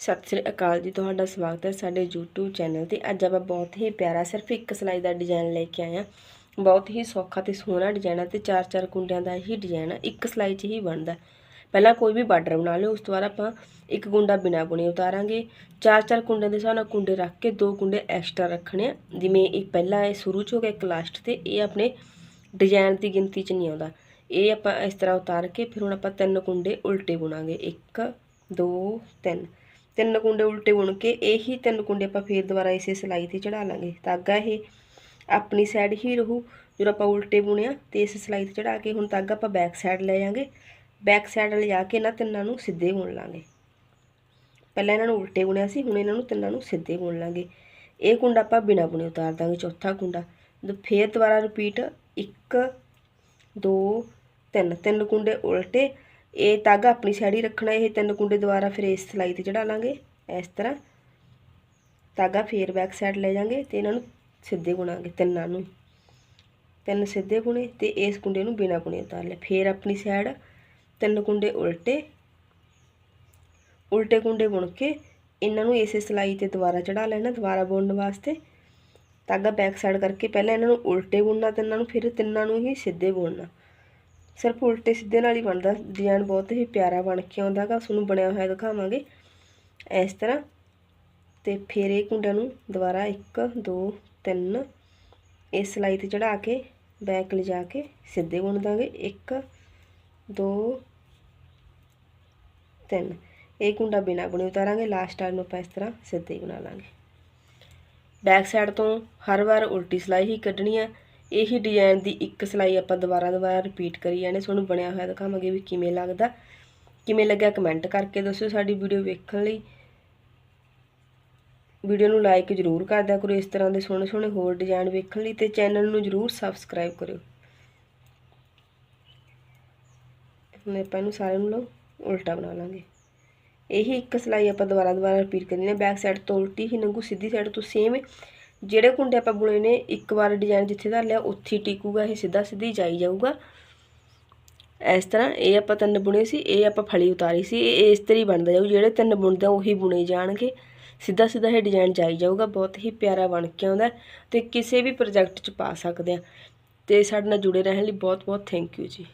ਸਤਿ ਸ੍ਰੀ ਅਕਾਲ ਜੀ, ਤੁਹਾਡਾ ਸਵਾਗਤ ਹੈ ਸਾਡੇ YouTube ਚੈਨਲ ਤੇ। ਅੱਜ ਆਪਾਂ ਬਹੁਤ ਹੀ ਪਿਆਰਾ, ਸਿਰਫ ਇੱਕ ਸਲਾਈ ਦਾ ਡਿਜ਼ਾਈਨ ਲੈ ਕੇ ਆਏ ਹਾਂ। ਬਹੁਤ ਹੀ ਸੌਖਾ ਤੇ ਸੋਹਣਾ ਡਿਜ਼ਾਈਨ ਹੈ ਤੇ ਚਾਰ ਚਾਰ ਕੁੰਡਿਆਂ ਦਾ ਹੀ ਡਿਜ਼ਾਈਨ ਹੈ। ਇੱਕ ਸਲਾਈ 'ਚ ਹੀ ਬਣਦਾ ਪਹਿਲਾਂ ਕੋਈ ਵੀ ਬਾਰਡਰ ਬਣਾ ਲਿਓ, ਉਸ ਤੋਂ ਬਾਅਦ ਆਪਾਂ ਇੱਕ ਗੁੰਡਾ ਬਿਨਾ ਬੁਣੇ ਉਤਾਰਾਂਗੇ। ਚਾਰ ਚਾਰ ਕੁੰਡਿਆਂ ਦੇ ਹਿਸਾਬ ਨਾਲ ਕੁੰਡੇ ਰੱਖ ਕੇ ਦੋ ਕੁੰਡੇ ਐਕਸਟਰਾ ਰੱਖਣੇ ਆ। ਜਿਵੇਂ ਇੱਕ ਪਹਿਲਾ ਇਹ ਸ਼ੁਰੂ 'ਚ ਹੋ ਗਿਆ, ਇੱਕ ਲਾਸਟ ਤੇ, ਇਹ ਆਪਣੇ ਡਿਜ਼ਾਈਨ ਦੀ ਗਿਣਤੀ 'ਚ ਨਹੀਂ ਆਉਂਦਾ। ਇਹ ਆਪਾਂ ਇਸ ਤਰ੍ਹਾਂ ਉਤਾਰ ਕੇ, ਫਿਰ ਹੁਣ ਆਪਾਂ ਤਿੰਨ ਕੁੰਡੇ ਉਲਟੇ ਬੁਣਾਂਗੇ। 1 2 3 ਤਿੰਨ ਕੁੰਡੇ ਉਲਟੇ ਬੁਣ ਕੇ ਇਹੀ ਤਿੰਨ ਕੁੰਡੇ ਆਪਾਂ ਫੇਰ ਦੁਬਾਰਾ ਇਸੇ ਸਿਲਾਈ ਤੇ ਚੜਾ ਲਾਂਗੇ। ਤਾਗਾ ਇਹ। ਆਪਣੀ ਸਾਈਡ ਹੀ ਰਹੂ। ਜਦੋਂ ਆਪਾਂ ਉਲਟੇ ਬੁਣਿਆ ਤੇ ਇਸ ਸਿਲਾਈ ਤੇ ਚੜਾ ਕੇ ਹੁਣ ਤਾਗਾ ਆਪਾਂ ਬੈਕ ਸਾਈਡ ਲੈ ਜਾਾਂਗੇ ਬੈਕ ਸਾਈਡ ਲਿਜਾ ਕੇ ਇਹਨਾਂ ਤਿੰਨਾਂ ਨੂੰ ਸਿੱਧੇ ਬੁਣ ਲਾਂਗੇ। ਪਹਿਲਾਂ ਇਹਨਾਂ ਨੂੰ ਉਲਟੇ ਬੁਣਿਆ ਸੀ, ਹੁਣ ਇਹਨਾਂ ਨੂੰ ਤਿੰਨਾਂ ਨੂੰ ਸਿੱਧੇ ਬੁਣ ਲਾਂਗੇ। ਇਹ ਕੁੰਡਾ ਆਪਾਂ ਬਿਨਾ ਬੁਣੇ ਉਤਾਰ ਦਾਂਗੇ, ਚੌਥਾ ਕੁੰਡਾ। ਫੇਰ ਦੁਬਾਰਾ ਰਿਪੀਟ 1 2 3 ਤਿੰਨ ਕੁੰਡੇ ਉਲਟੇ। ਇਹ ਤਾਗਾ ਆਪਣੀ ਸਾਈਡ ਹੀ ਰੱਖਣਾ, ਇਹ ਤਿੰਨ ਕੁੰਡੇ ਦੁਬਾਰਾ ਫਿਰ ਇਸ ਸਲਾਈ ਤੇ ਚੜਾ ਲਾਂਗੇ, ਇਸ ਤਰ੍ਹਾਂ। ਤਾਗਾ ਫੇਰ ਬੈਕ ਸਾਈਡ ਲੈ ਜਾਾਂਗੇ ਤੇ ਇਹਨਾਂ ਨੂੰ ਸਿੱਧੇ ਗੁਣਾਂਗੇ ਤਿੰਨਾਂ ਨੂੰ। ਤਿੰਨ ਸਿੱਧੇ ਗੁਣੇ ਤੇ ਇਸ ਕੁੰਡੇ ਨੂੰ ਬਿਨਾ ਗੁਣੇ ਉਤਾਰ ਲਿਆ ਫੇਰ ਆਪਣੀ ਸਾਈਡ ਤਿੰਨ ਕੁੰਡੇ ਉਲਟੇ ਉਲਟੇ ਕੁੰਡੇ ਬੁਣ ਕੇ ਇਹਨਾਂ ਨੂੰ ਇਸੇ ਸਲਾਈ ਤੇ ਦੁਬਾਰਾ ਚੜਾ ਲੈਣਾ, ਦੁਬਾਰਾ ਬੁਣਨ ਵਾਸਤੇ। ਤਾਗਾ ਬੈਕ ਸਾਈਡ ਕਰਕੇ ਪਹਿਲਾਂ ਇਹਨਾਂ ਨੂੰ ਉਲਟੇ ਬੁਣਨਾ, ਤਿੰਨਾਂ ਨੂੰ ਫਿਰ ਤਿੰਨਾਂ ਨੂੰ ਹੀ ਸਿੱਧੇ ਬੁਣਨਾ। ਸਿਰਫ ਉਲਟੇ ਸਿੱਧੇ ਨਾਲ ਹੀ ਬਣਦਾ, ਡਿਜ਼ਾਈਨ ਬਹੁਤ ਹੀ ਪਿਆਰਾ ਬਣ ਕੇ ਆਉਂਦਾ ਆਉਂਦਾਗਾ ਤੁਹਾਨੂੰ ਬਣਿਆ ਹੋਇਆ ਦਿਖਾਵਾਂਗੇ। ਇਸ ਤਰ੍ਹਾਂ ਤੇ ਫਿਰ ਇਹ ਕੁੰਡਿਆਂ ਨੂੰ ਦੁਬਾਰਾ 1 2 3 ਇਸ ਸਲਾਈ ਤੇ ਚੜਾ ਕੇ, ਬੈਕ ਲਿਜਾ ਕੇ ਸਿੱਧੇ ਬੁਣ ਦਾਂਗੇ। 1 2 3 ਇਹ ਕੁੰਡਾ ਬਿਨਾ ਬੁਣੇ ਉਤਾਰਾਂਗੇ ਲਾਸਟ ਵਾਲ ਨੂੰ ਆਪਾਂ ਇਸ ਤਰ੍ਹਾਂ ਸਿੱਧੇ ਬਣਾ ਲਾਂਗੇ। ਬੈਕ ਸਾਈਡ ਤੋਂ ਹਰ ਵਾਰ ਉਲਟੀ ਸਲਾਈ ਹੀ ਕੱਢਣੀ ਹੈ ਇਹੀ ਡਿਜ਼ਾਈਨ ਦੀ ਇੱਕ ਸਿਲਾਈ ਆਪਾਂ ਦੁਬਾਰਾ ਦੁਬਾਰਾ ਰਿਪੀਟ ਕਰੀ ਜਾਣੇ, ਤੁਹਾਨੂੰ ਬਣਿਆ ਹੋਇਆ ਦਿਖਾਵਾਂਗੇ ਵੀ ਕਿਵੇਂ ਲੱਗਦਾ। ਕਿਵੇਂ ਲੱਗਿਆ ਕਮੈਂਟ ਕਰਕੇ ਦੱਸਿਓ ਸਾਡੀ ਵੀਡੀਓ ਵੇਖਣ ਲਈ। ਵੀਡੀਓ ਨੂੰ ਲਾਈਕ ਜ਼ਰੂਰ ਕਰ ਦਿਆ ਕਰੋ ਇਸ ਤਰ੍ਹਾਂ ਦੇ ਸੋਹਣੇ ਸੋਹਣੇ ਹੋਰ ਡਿਜ਼ਾਈਨ ਵੇਖਣ ਲਈ ਤੇ ਚੈਨਲ ਨੂੰ ਜ਼ਰੂਰ ਸਬਸਕ੍ਰਾਈਬ ਕਰਿਓ। ਹੁਣ ਆਪਾਂ ਇਹਨੂੰ ਸਾਰੇ ਨੂੰ ਲਓ ਉਲਟਾ ਬਣਾ ਲਾਂਗੇ। ਇਹੀ ਇੱਕ ਸਿਲਾਈ ਆਪਾਂ ਦੁਬਾਰਾ ਦੁਬਾਰਾ ਰਿਪੀਟ ਕਰਨੀ ਹੈ ਬੈਕ ਸਾਈਡ ਤੋਂ ਉਲਟੀ ਹੀ ਨੰਗੂ, ਸਿੱਧੀ ਸਾਈਡ ਤੋਂ ਸੇਮ ਜਿਹੜੇ ਕੁੰਡੇ ਆਪਾਂ ਬੁਣੇ ਨੇ, ਇੱਕ ਵਾਰ ਡਿਜ਼ਾਈਨ ਜਿੱਥੇ ਦਾ ਲਿਆ, ਉੱਥੇ ਟਿਕੂਗਾ, ਇਹ ਸਿੱਧਾ ਸਿੱਧੀ ਜਾਈ ਜਾਊਗਾ। ਇਸ ਤਰ੍ਹਾਂ ਇਹ ਆਪਾਂ ਤਿੰਨ ਬੁਣੇ ਸੀ, ਇਹ ਆਪਾਂ ਫਲੀ ਉਤਾਰੀ ਸੀ, ਇਹ ਇਸ ਤਰ੍ਹਾਂ ਹੀ ਬਣਦਾ ਜਾਊ, ਜਿਹੜੇ ਤਿੰਨ ਬੁਣਦੇ ਆ ਉਹੀ ਬੁਣੇ ਜਾਣਗੇ। ਸਿੱਧਾ ਸਿੱਧਾ ਇਹ ਡਿਜ਼ਾਈਨ ਜਾਈ ਜਾਊਗਾ, ਬਹੁਤ ਹੀ ਪਿਆਰਾ ਬਣ ਕੇ ਆਉਂਦਾ ਤੇ ਕਿਸੇ ਵੀ ਪ੍ਰੋਜੈਕਟ 'ਚ ਪਾ ਸਕਦੇ ਆ ਤੇ ਸਾਡੇ ਨਾਲ ਜੁੜੇ ਰਹਿਣ ਲਈ ਬਹੁਤ ਬਹੁਤ ਥੈਂਕ ਯੂ ਜੀ।